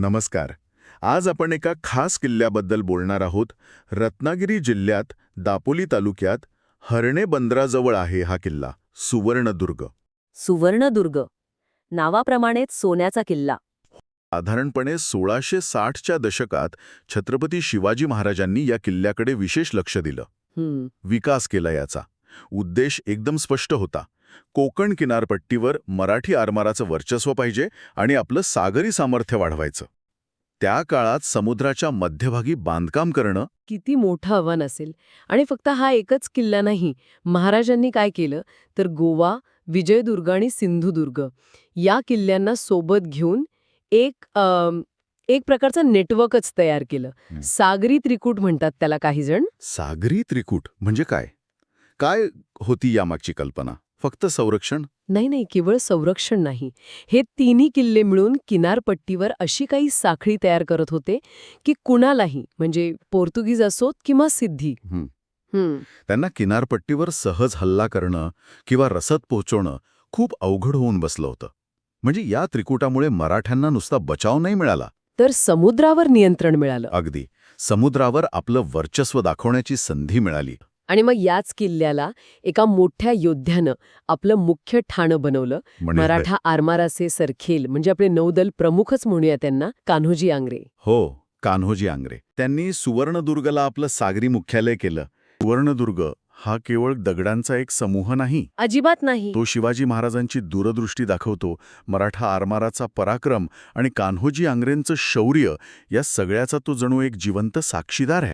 नमस्कार. आज आपण एका खास किल्ल्याबद्दल बोलणार आहोत. रत्नागिरी जिल्ह्यात दापोली तालुक्यात हरणे बंदराजवळ आहे हा किल्ला सुवर्णदुर्ग. सुवर्णदुर्ग. नावाप्रमाणेच सोन्याचा किल्ला. साधारणपणे सोळाशे साठच्या दशकात छत्रपती शिवाजी महाराजांनी या किल्ल्याकडे विशेष लक्ष दिलं. विकास केला याचा. उद्देश एकदम स्पष्ट होता. कोकण किनारपट्टीवर मराठी आरमाराचं वर्चस्व पाहिजे आणि आपलं सागरी सामर्थ्य वाढवायचं. त्या काळात समुद्राच्या मध्यभागी बांधकाम करणं किती मोठं आव्हान असेल. आणि फक्त हा एकच किल्ला नाही महाराजांनी काय केलं? तर गोवा विजयदुर्ग आणि सिंधुदुर्ग या किल्ल्यांना सोबत घेऊन एक अम, एक प्रकारचं नेटवर्कच तयार केलं. सागरी त्रिकूट म्हणतात त्याला काही जण. सागरी त्रिकूट म्हणजे काय? काय होती यामागची कल्पना? फक्त संरक्षण? नाही नाही केवळ संरक्षण नाही. हे तिन्ही किल्ले मिळून किनारपट्टीवर अशी काही साखळी तयार करत होते की कुणालाही म्हणजे पोर्तुगीज असोत किंवा सिद्धी. त्यांना किनारपट्टीवर सहज हल्ला करणं किंवा रसद पोहोचवणं खूप अवघड होऊन बसलं होतं. म्हणजे या त्रिकुटामुळे मराठ्यांना नुसता बचाव नाही मिळाला. तर समुद्रावर नियंत्रण मिळालं. अगदी. समुद्रावर आपलं वर्चस्व दाखवण्याची संधी मिळाली. आणि मग याच किल्ल्याला एका मोठ्या योद्ध्यानं आपलं मुख्य ठाणं बनवलं. म्हणजे मराठा आरमाराचे सरखेल म्हणजे आपले नौदल प्रमुखच म्हणूया त्यांना कान्होजी आंग्रे. हो कान्होजी आंग्रे. त्यांनी सुवर्णदुर्गला आपलं सागरी मुख्यालय केलं. सुवर्णदुर्ग हा केवळ दगडांचा एक समूह नाही. अजिबात नाही. तो शिवाजी महाराजांची दूरदृष्टी दाखवतो मराठा आरमाराचा पराक्रम आणि कान्होजी आंग्रेंचं शौर्य या सगळ्याचा तो जणू एक जिवंत साक्षीदार आहे.